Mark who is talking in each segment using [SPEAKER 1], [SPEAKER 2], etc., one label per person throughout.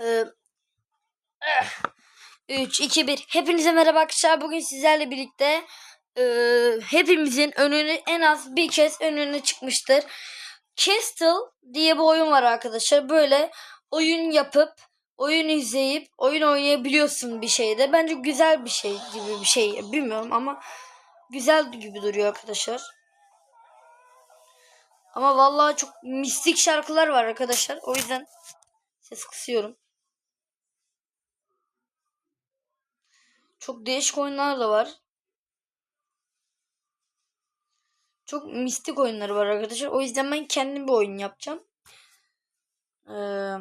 [SPEAKER 1] Ee, 3, 2, 1. Hepinize merhaba arkadaşlar. Bugün sizlerle birlikte e, hepimizin önünü en az bir kez önüne çıkmıştır. Castle diye bir oyun var arkadaşlar. Böyle oyun yapıp, oyun izleyip, oyun oynayabiliyorsun bir şeyde. Bence güzel bir şey gibi bir şey. Bilmiyorum ama güzel gibi duruyor arkadaşlar. Ama vallahi çok mistik şarkılar var arkadaşlar. O yüzden ses kısıyorum. Çok değişik oyunlar da var. Çok mistik oyunları var arkadaşlar. O yüzden ben kendim bir oyun yapacağım. Ee,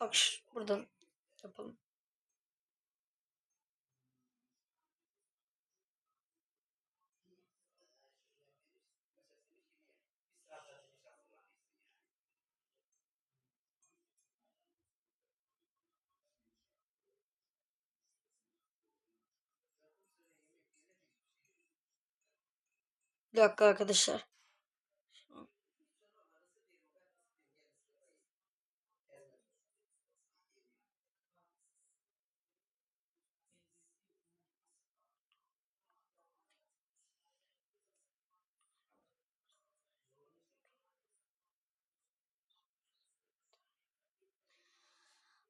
[SPEAKER 1] bak buradan yapalım. Bir dakika arkadaşlar.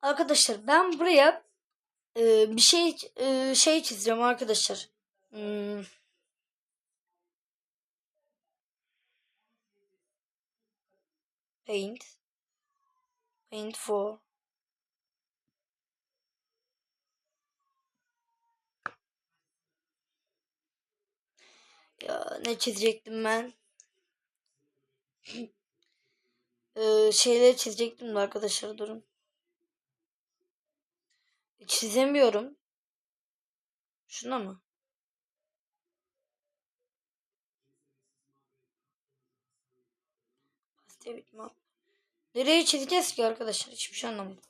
[SPEAKER 1] Arkadaşlar ben buraya e, bir şey e, şey çizeceğim arkadaşlar. Hmm. Paint. Paint for. Ya ne çizecektim ben? Ee, şeyleri çizecektim de arkadaşlar durun. Çizemiyorum. Şuna mı? Pastaya bitmem. Nereye çizeceğiz ki arkadaşlar? Hiçbir şey anlamadım.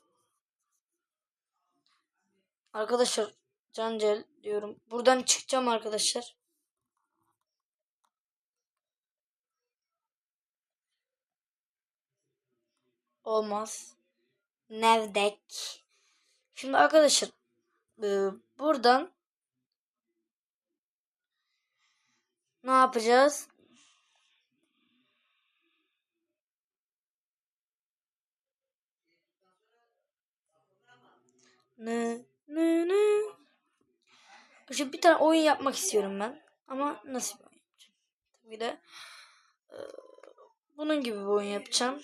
[SPEAKER 1] Arkadaşlar Cancel diyorum. Buradan çıkacağım arkadaşlar. Olmaz. Nevdek. Şimdi arkadaşlar e, buradan ne yapacağız? Ne ne ne? Şimdi bir tane oyun yapmak istiyorum ben. Ama nasıl bir oyun yapacağım? Tabii de e, bunun gibi bir oyun yapacağım.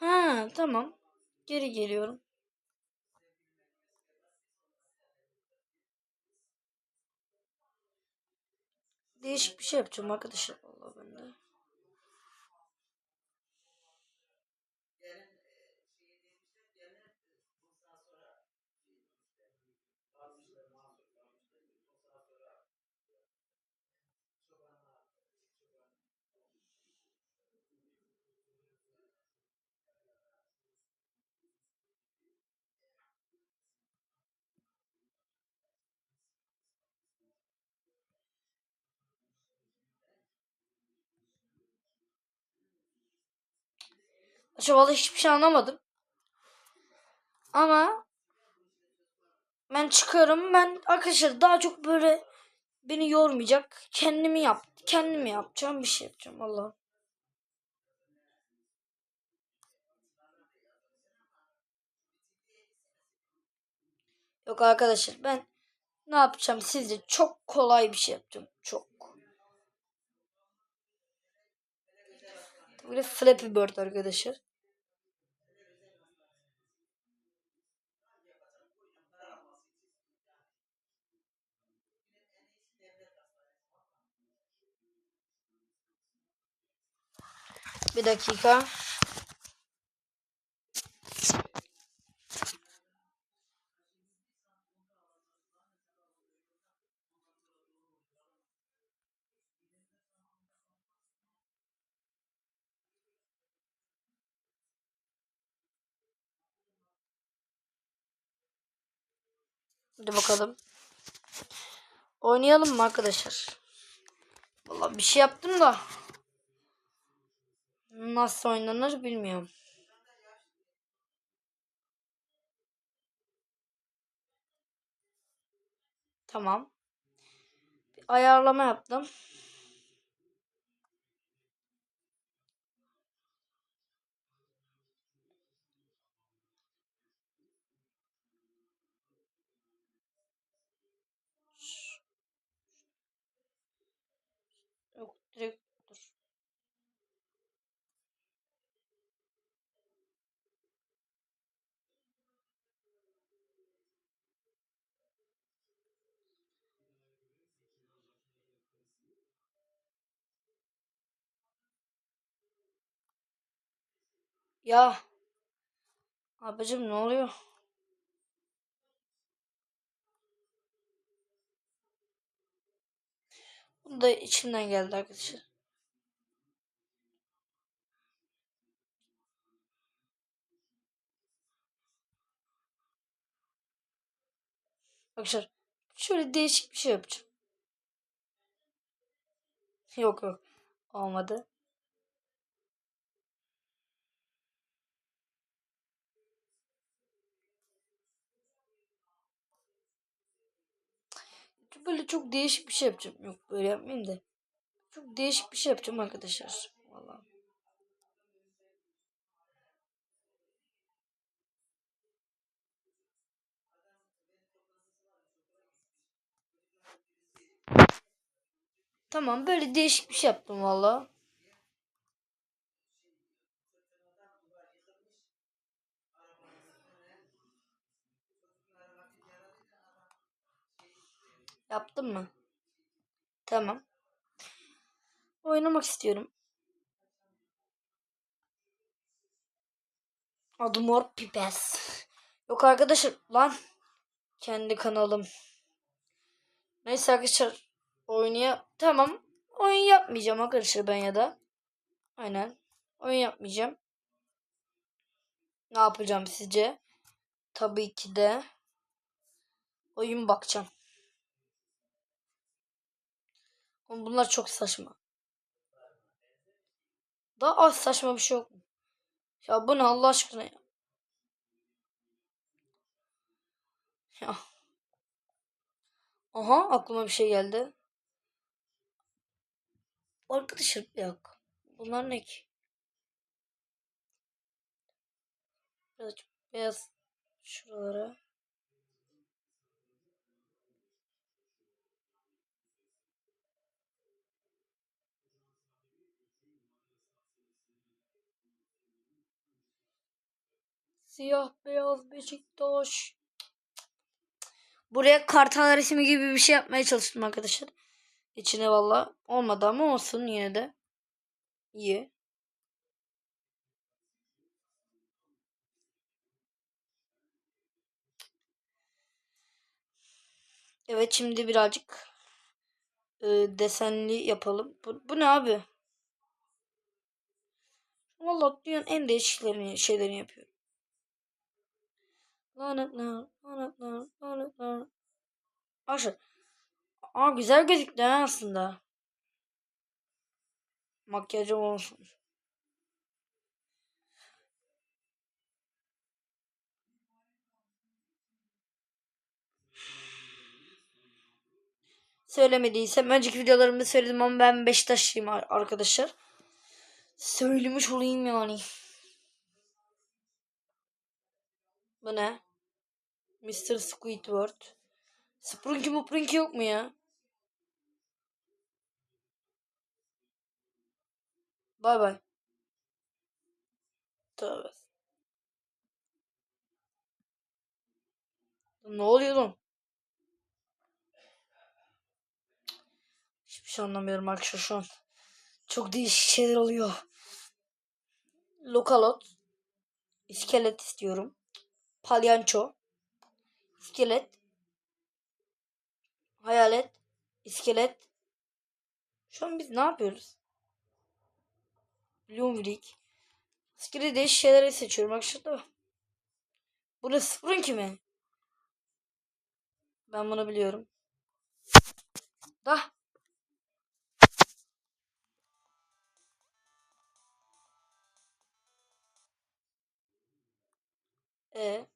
[SPEAKER 1] Ha tamam. Geri geliyorum. Değişik bir şey yapacağım arkadaşlar. Vallahi ben de. Aşağı vallahi hiçbir şey anlamadım. Ama ben çıkıyorum. Ben arkadaşlar daha çok böyle beni yormayacak. Kendimi yap. Kendimi yapacağım. Bir şey yapacağım. Allah. Yok arkadaşlar ben ne yapacağım sizce çok kolay bir şey yapacağım. Çok. Böyle Flappy Bird arkadaşlar. Bir dakika. Hadi bakalım. Oynayalım mı arkadaşlar? Vallahi bir şey yaptım da nasıl oynanır bilmiyorum. Tamam. Bir ayarlama yaptım. Ya. Abicim ne oluyor? Bu da içimden geldi arkadaşlar. Arkadaşlar şöyle değişik bir şey yapacağım. Yok yok. Olmadı. Böyle çok değişik bir şey yapacağım. Yok böyle yapmayayım da. Çok değişik bir şey yapacağım arkadaşlar. Vallahi. Tamam böyle değişik bir şey yaptım valla. Yaptım mı? Tamam. Oynamak istiyorum. Adı Mor Pipes. Yok arkadaşlar lan. Kendi kanalım. Neyse arkadaşlar. Oynaya tamam. Oyun yapmayacağım arkadaşlar ben ya da. Aynen. Oyun yapmayacağım. Ne yapacağım sizce? Tabii ki de oyun bakacağım. Oğlum Bunlar çok saçma. Daha az saçma bir şey yok mu? Ya bu ne Allah aşkına ya? Ya. Aha aklıma bir şey geldi. Arkadaşlar yok. Bunlar ne ki? Birazcık beyaz şuralara. Siyah beyaz Beşiktaş. Buraya kartal resmi gibi bir şey yapmaya çalıştım arkadaşlar. İçine valla olmadı ama olsun yine de. İyi. Evet şimdi birazcık e, desenli yapalım. Bu, bu ne abi? Valla dünyanın en değişiklerini şeylerini yapıyorum. Lanetler, lanetler, lanetler. Aşağı. Aa güzel gözüktü ha aslında. Makyajım olsun. Söylemediysem önceki videolarımda söyledim ama ben Beşiktaşlıyım ar- arkadaşlar. Söylemiş olayım yani. Bu ne? Mr. Squidward. Sprunky Muprunky yok mu ya? Bay bay. Tövbe. Ne oluyor lan? Hiçbir şey anlamıyorum arkadaşlar şu an. Çok değişik şeyler oluyor. Lokalot. İskelet istiyorum. Palyanço. İskelet. Hayalet. İskelet. Şu an biz ne yapıyoruz? Lumvrik. Askeri değişik şeyleri seçiyorum. Bak şurada. Burası sıfırın kimi? Ben bunu biliyorum. Da. E.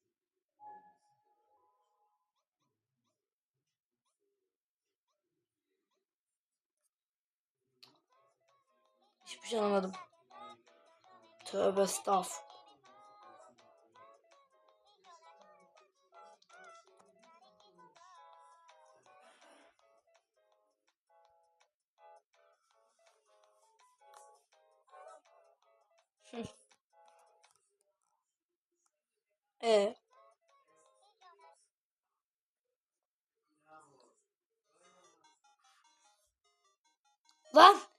[SPEAKER 1] Hiçbir şey anlamadım. Tövbe estağfurullah. Hı. E. Lan.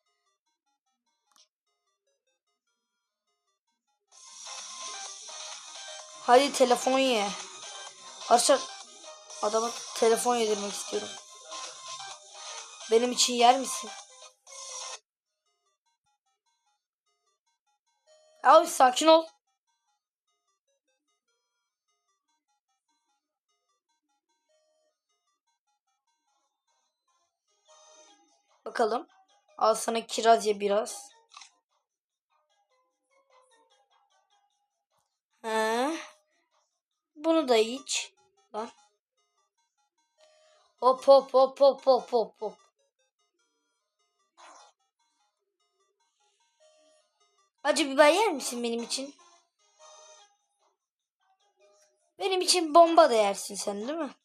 [SPEAKER 1] Hadi telefon ye. Arkadaşlar adama telefon yedirmek istiyorum. Benim için yer misin? Abi sakin ol. Bakalım. Al sana kiraz ye biraz. Bunu da iç. Lan. Hop hop hop hop hop hop hop. Acı biber yer misin benim için? Benim için bomba da yersin sen değil mi?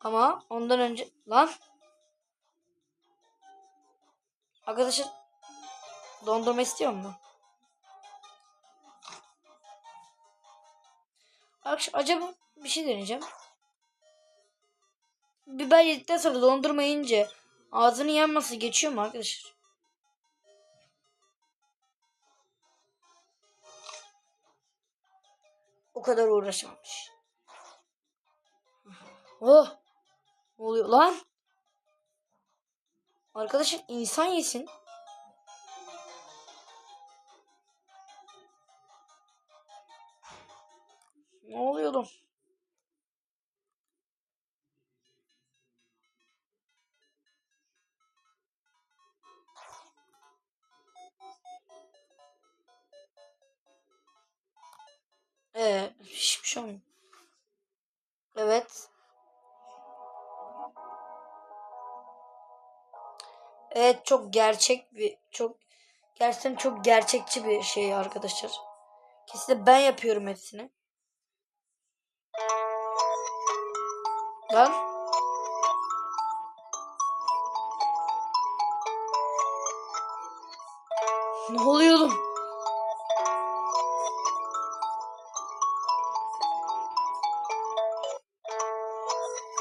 [SPEAKER 1] Ama ondan önce... Lan. Arkadaşlar dondurma istiyor mu? Acaba bir şey deneyeceğim. Biber yedikten sonra dondurma yiyince ağzının yanması geçiyor mu arkadaşlar? O kadar uğraşmamış. Oh! Ne oluyor lan? Arkadaşlar insan yesin. Evet çok gerçek bir çok gerçekten çok gerçekçi bir şey arkadaşlar. Kesin ben yapıyorum hepsini. Lan. Ne oluyor oğlum?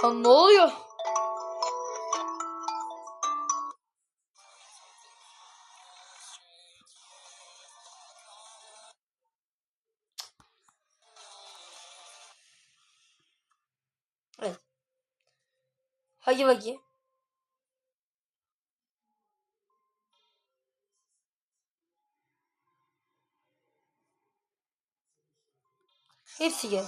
[SPEAKER 1] Lan ne oluyor? Hagi Vagi. Hepsi gel.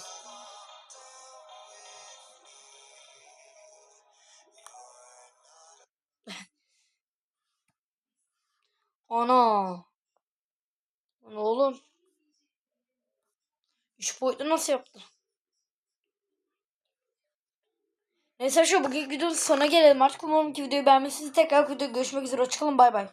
[SPEAKER 1] Ana. Ana oğlum. Üç boyutlu nasıl yaptı? Neyse şu bugünkü videonun sonuna gelelim. Artık umarım ki videoyu beğenmişsiniz. Tekrar videoda görüşmek üzere. Hoşçakalın. Bay bay.